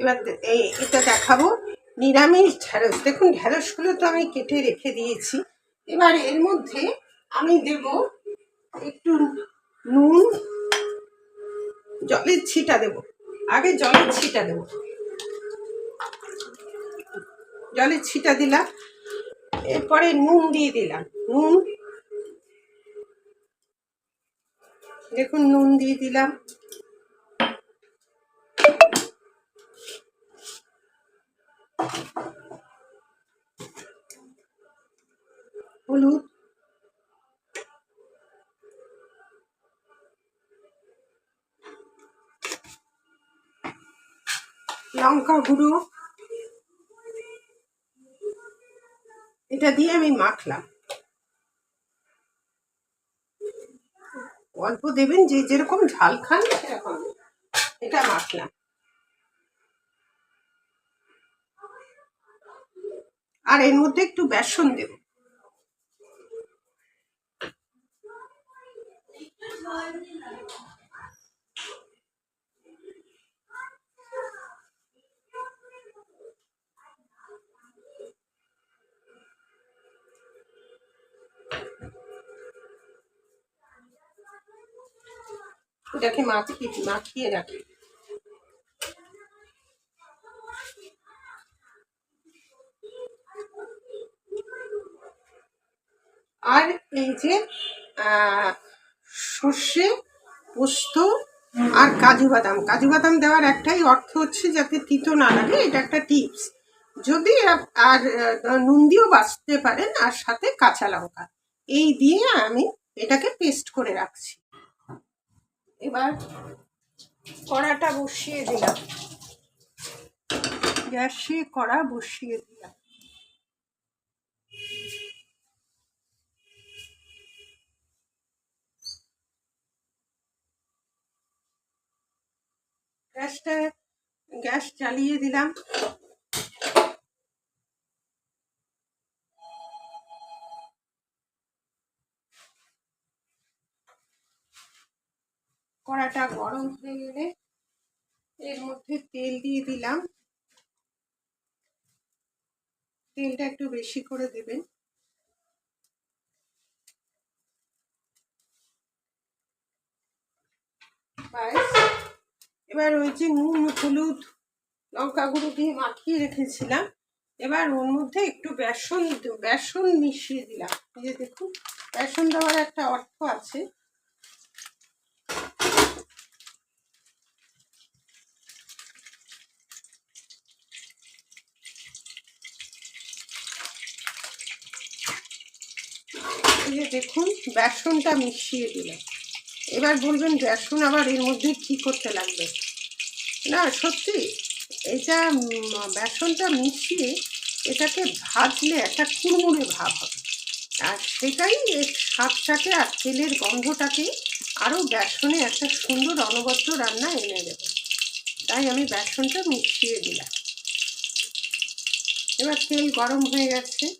এবার এই এটা দেখাবো। নিরামিষ ঢ্যাঁড়স দেখুন ঢ্যাঁড়সগুলো তো আমি কেটে রেখে দিয়েছি। এবার এর মধ্যে আমি দেব একটু নুন। জলের ছিটা দেব। আগে জলের ছিটা দেব। জলের ছিটা দিলাম। এরপরে নুন দিয়ে দিলাম। নুন। দেখুন, নুন দিয়ে দিলাম। হলুদ। লঙ্কা গুঁড়ো। এটা দিয়ে আমি মাখলাম। অল্প দেবেন, যে যেরকম ঝাল খান, সেরকম। এটা মাখলাম। আর এর মধ্যে একটু বেসন দেব। এটাকে মাখিয়ে মাখিয়ে রাখি আর এই যে সর্ষে, পোস্ত আর কাজু বাদাম। কাজু বাদাম দেওয়ার একটাই অর্থ হচ্ছে যাতে তিতো না লাগে, এটা একটা টিপস। যদি আর নুন দিয়েও বাঁচতে পারেন, আর সাথে কাঁচা লঙ্কা। এই দিয়ে আমি এটাকে পেস্ট করে রাখছি। এবার কড়াটা বসিয়ে দিলাম। গ্যাসে কড়া বসিয়ে দিলাম। গ্যাসটা, গ্যাস চালিয়ে দিলাম। কড়াটা গরম হয়ে গেলে এর মধ্যে তেল দিয়ে দিলাম। তেলটা একটু বেশি করে দেবেন। ব্যাস। এবার ওই যে নুন, হলুদ, লঙ্কা গুঁড়ো দিয়ে মাখিয়ে রেখেছিলাম। এবার ওর মধ্যে একটু বেসন বেসন মিশিয়ে দিলাম। এই যে দেখুন, বেসন দেওয়ার একটা অর্থ আছে। দেখুন, বেসনটা মিশিয়ে দিলাম। এবার বলবেন বেসন আবার এর মধ্যে কি করতে লাগবে? না, সত্যি, এটা বেসনটা মিশিয়ে এটাকে ভাজলে একটা কুড়মুড়ে ভাব হবে। আর সেটাই এর স্বাদটাকে আর তেলের গন্ধটাকে আরও বেসনে একটা সুন্দর অনবদ্য রান্না এনে দেবে। তাই আমি বেসনটা মিশিয়ে দিলাম। এবার তেল গরম হয়ে গেছে।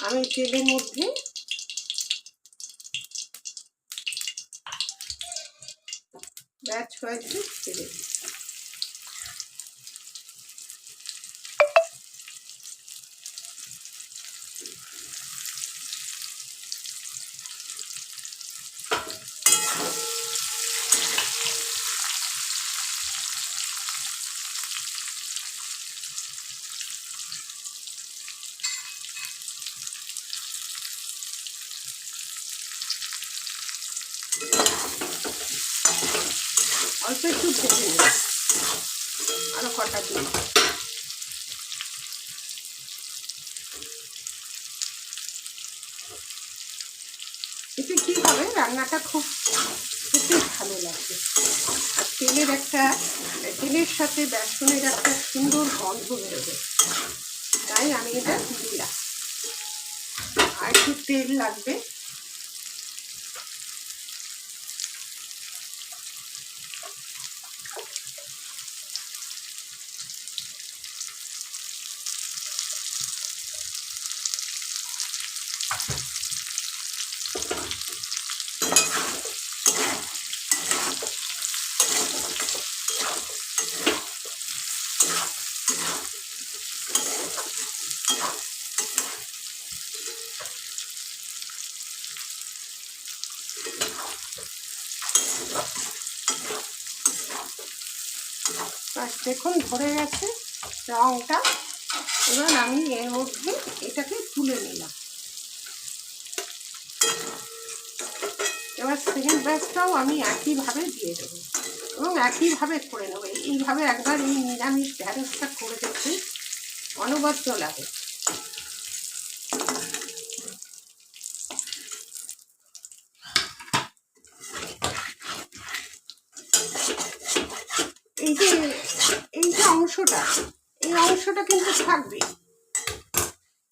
আমি তেলের মধ্যে ব্যাচ হয়েছে ছেড়ে দিই অল্প একটু ভেজে নেব আরও কটা দিন। এতে কি হবে? রান্নাটা খুব খেতে ভালো লাগবে আর তেলের একটা, তেলের সাথে বেসনের একটা সুন্দর গন্ধ বেরোবে। তাই আমি এটা দিলাম আর একটু তেল লাগবে। দেখুন ধরে গেছে রঙটা এবার আমি এর মধ্যে এটাকে তুলে নিলাম। এবার সেকেন্ড ব্যাচটাও আমি একইভাবে দিয়ে দেবো এবং একইভাবে করে নেব। এইভাবে একবার এই নিরামিষ ঢ্যাঁড়সটা করে দেখতে অনবদ্য লাগে এই যে এই যে অংশটা এই অংশটা কিন্তু থাকবে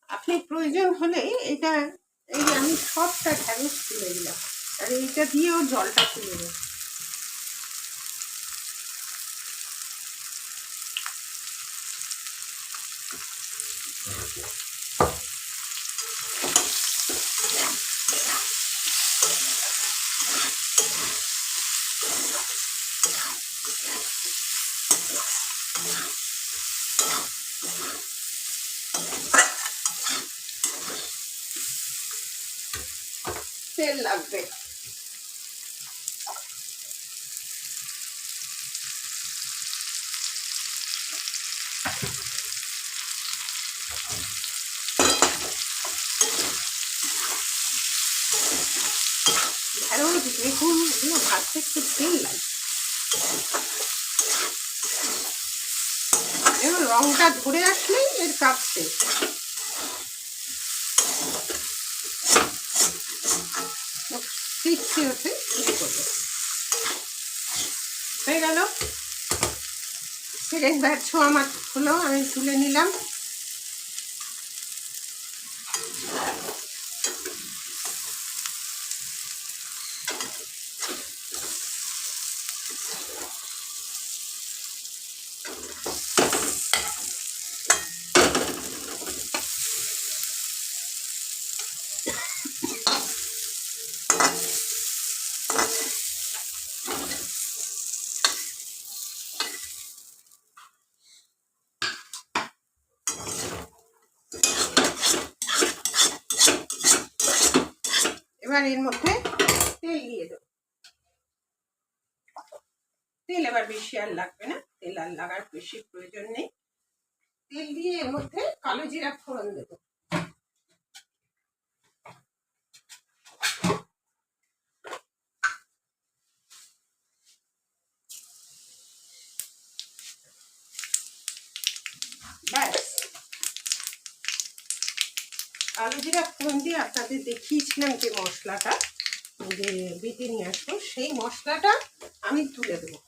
আপনি প্রয়োজন হলে এটা, এই আমি সবটা ঢ্যাঁড়স তুলে দিলাম। আর এইটা দিয়েও জলটা তুলে দেবো তেল লাগবে। ঢেঁড়স বেগুন এগুলো ভাজতে একটু তেল লাগে। এবার রংটা ধরে আসলেই এর কাজ শিখতে হতে হয়ে গেল। সেকেন্ড ব্যাচও আমার হলো আমি তুলে নিলাম। এবার এর মধ্যে তেল দিয়ে দেবো। তেল এবার বেশি আর লাগবে না, তেল আর লাগার বেশি প্রয়োজন নেই। তেল দিয়ে এর মধ্যে কালো জিরা ফোড়ন দেবো ব্যাস আলু জিরা ফোড়ন দিয়ে আপনাদের দেখিয়েছিলাম যে মশলাটা, যে বেটে নিয়ে আসব, সেই মশলাটা আমি তুলে দেবো।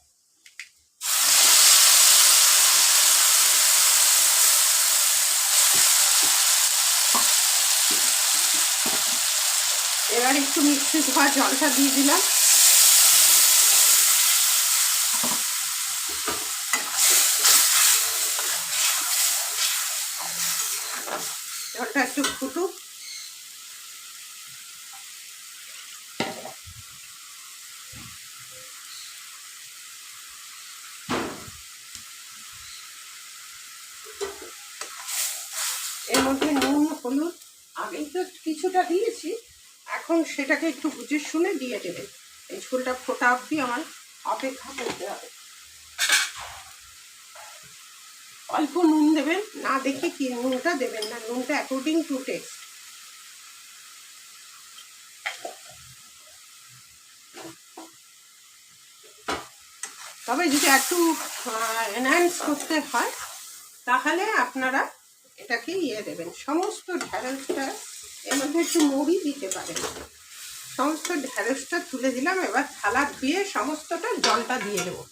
এবার একটু মিক্সি ধোয়া জলটা দিয়ে দিলাম। জলটা একটু ফুটুক। মধ্যে নুন, হলুদ আগেই তো কিছুটা দিয়েছি, এখন সেটাকে একটু বুঝে শুনে দিয়ে দেবেন এই ঝোলটা ফোটা অবধি আমার অপেক্ষা করতে হবে। অল্প নুন দেবেন, না দেখে কি নুনটা দেবেন না, নুনটা অ্যাকর্ডিং টু টেস্ট তবে যদি একটু এনহ্যান্স করতে হয়, তাহলে আপনারা এটাকে ইয়ে দেবেন। সমস্ত ঢ্যাঁড়সটা এর মধ্যে একটু মুড়ি দিতে পারেন। সমস্ত ঢ্যাঁড়সটা তুলে দিলাম, এবার থালা ধুয়ে সমস্তটা জলটা দিয়ে দেবো।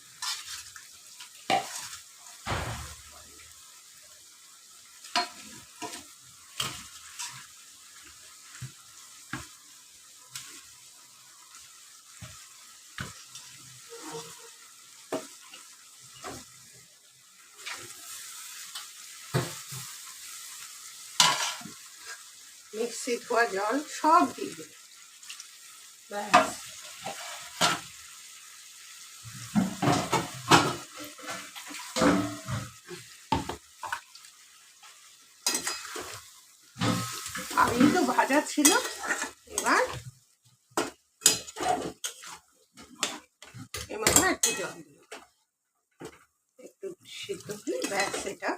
ধোয়া জল সব দিয়ে দেবে। ব্যাস। আমি তো ভাজা ছিল এবার এর মধ্যে একটু জল দিই একটু সিদ্ধ হলে ব্যাস এটা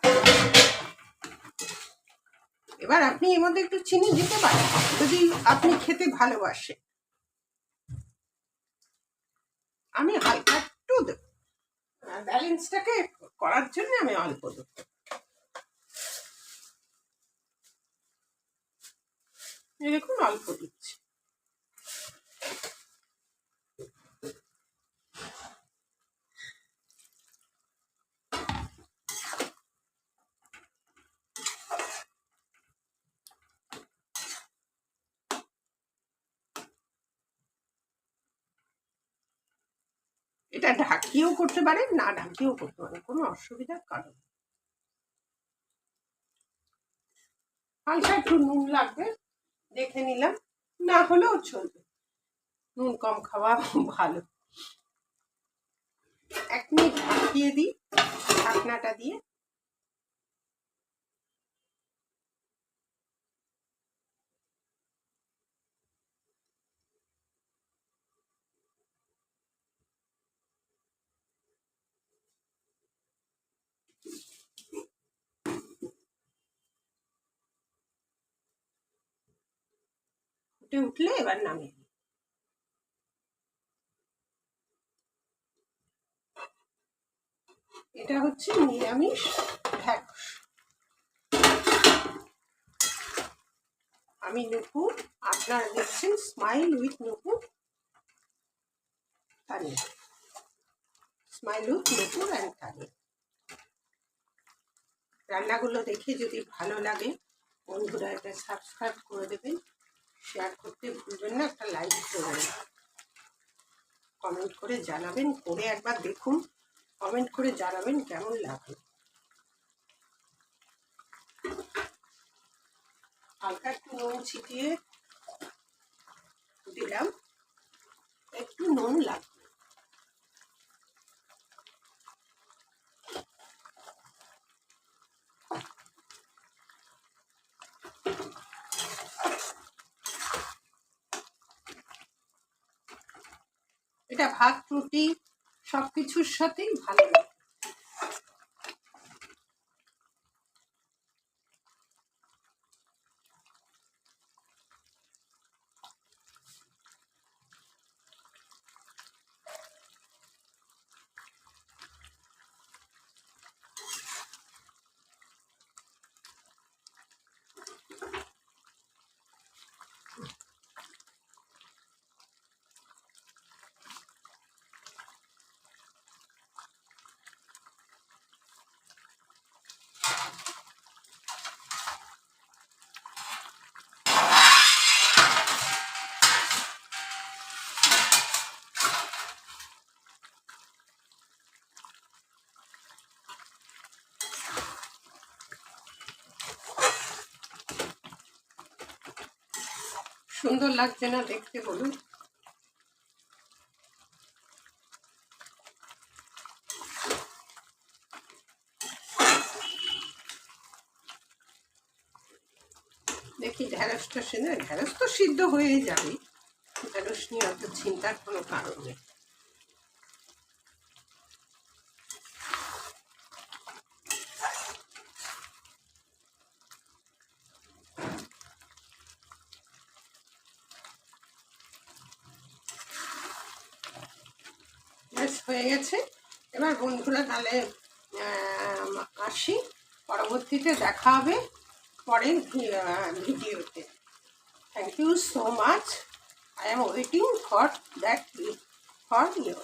এবার আপনি এর মধ্যে একটু চিনি দিতে পারেন, যদি আপনি খেতে ভালোবাসে আমি হালকা একটু দেব। ব্যালেন্সটাকে করার জন্য আমি অল্প দেব। এরকম অল্প দিচ্ছি। এটা ঢাকিও করতে পারে, না ঢাকিও করতে পারে, কোনো অসুবিধার কারণ হালকা একটু নুন লাগবে, দেখে নিলাম, না হলেও চলবে। নুন কম খাওয়া ভালো। এক মিনিট ঢাকিয়ে দিই, ঢাকনাটা দিয়ে। ফুটে উঠলে এবার নামিয়ে এটা হচ্ছে নিরামিষ ঢ্যাঁড়স আমি নুপুর আপনারা দেখছেন smile with Nupur smile with Nupur and রান্নাগুলো দেখে যদি ভালো লাগে, বন্ধুরা এটা সাবস্ক্রাইব করে দেবেন। শেয়ার করতে ভুলবেন না, একটা লাইক করবেন কমেন্ট করে জানাবেন, করে একবার দেখুন। কমেন্ট করে জানাবেন কেমন লাগে। হালকা একটু নুন ছিটিয়ে দিলাম। একটু নুন লাগবে। এটা ভাত রুটি সব কিছুর সাথেই ভালো লাগে। সুন্দর লাগছে না, দেখতে বলুন। দেখি ঢ্যাঁড়সটা সিদ্ধ ঢ্যাঁড়স তো সিদ্ধ হয়ে যাবে ঢ্যাঁড়স নিয়ে অত চিন্তার কোনো কারণ নেই ব্যাস হয়ে গেছে। এবার বন্ধুরা তাহলে আসি। পরবর্তীতে দেখা হবে পরের ভিডিওতে। Thank you so much I am waiting for that for you